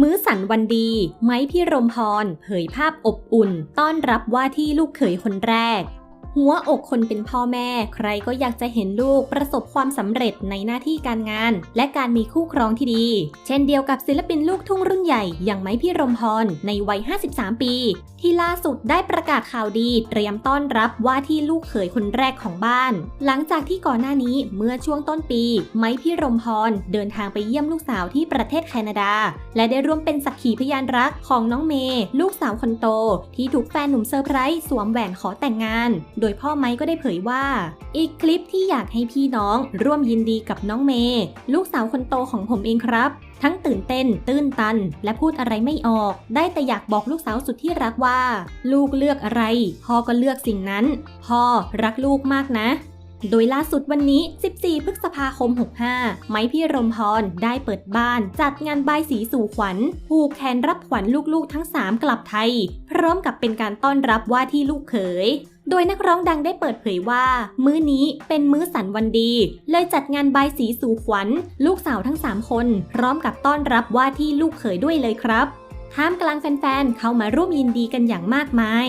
มื้อสันวันดี ไม้พี่รมพร เผยภาพอบอุ่น ต้อนรับว่าที่ลูกเขยคนแรก หัวอกคนเป็นพ่อแม่ ใครก็อยากจะเห็นลูกประสบความสำเร็จในหน้าที่การงาน และการมีคู่ครองที่ดี เช่นเดียวกับศิลปินลูกทุ่งรุ่นใหญ่ อย่างไม้พี่รมพร ในวัย 53 ปี ที่ล่าสุดได้ประกาศข่าวดี เตรียมต้อนรับว่าที่ลูกเขยคนแรกของบ้าน หลังจากที่ก่อนหน้านี้เมื่อช่วงต้นปี ไม้พี่รมพร เดินทางไปเยี่ยมลูกสาวที่ประเทศแคนาดา และได้ร่วมเป็นสักขีพยานรักของน้องเมย์ลูกสาวคนโต ที่ถูกแฟนหนุ่มเซอร์ไพรส์สวมแหวนขอแต่งงานโดยพ่อไม้ก็ได้เผยว่า อีกคลิปที่อยากให้พี่น้องร่วมยินดีกับน้องเมย์ลูกสาวคนโตของผมเองครับ ทั้งตื่นเต้น ตื้นตัน และพูดอะไรไม่ออก ได้แต่อยากบอกลูกสาวสุดที่รักว่า ลูกเลือกอะไร พ่อก็เลือกสิ่งนั้น พ่อรักลูกมากนะ โดยล่าสุดวันนี้ 14 พฤษภาคม 65 ไม้พี่รมพร ได้เปิดบ้าน จัดงานบายสีสู่ขวัญ ผูกแขนรับขวัญลูกๆ ทั้ง 3 กลับไทย พร้อมกับเป็นการต้อนรับว่าที่ลูกเขยโดยนักร้องดังได้เปิดเผยว่า มื้อนี้เป็นมื้อสันวันดี เลยจัดงานบายสีสู่ขวัญ ลูกสาวทั้ง 3 คน พร้อมกับต้อนรับว่าที่ลูกเขยด้วยเลยครับท่ามกลางแฟนๆ เข้ามาร่วมยินดีกันอย่างมากมาย